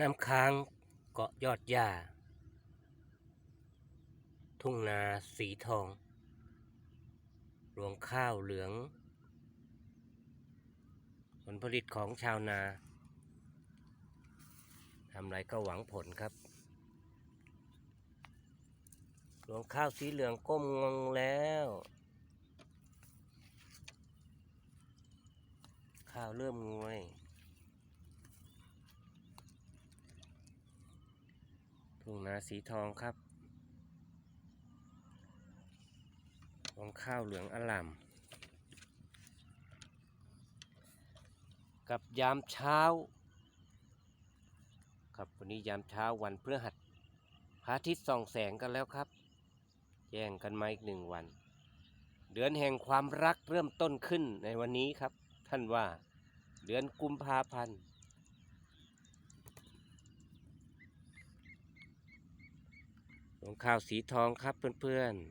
น้ำค้างเกาะยอดหญ้า ทุ่งนาสีทอง รวงข้าวเหลือง ผลผลิตของชาวนาทำไรก็หวังผลครับ รวงข้าวสีเหลืองก้มงงแล้ว ข้าวเริ่มงวย ทุ่งนาสีทองครับรวงข้าวเหลืองอล่ามกับยามเช้า ครับวันนี้ยามเช้าวันพฤหัสพระอาทิตย์ส่องแสงกันแล้วครับแย่งกันมาอีกหนึ่งวัน เดือนแห่งความรักเริ่มต้นขึ้นในวันนี้ครับ ท่านว่า เดือนกุมภาพันธ์รว งข้าวสีทองครับเพื่อนๆ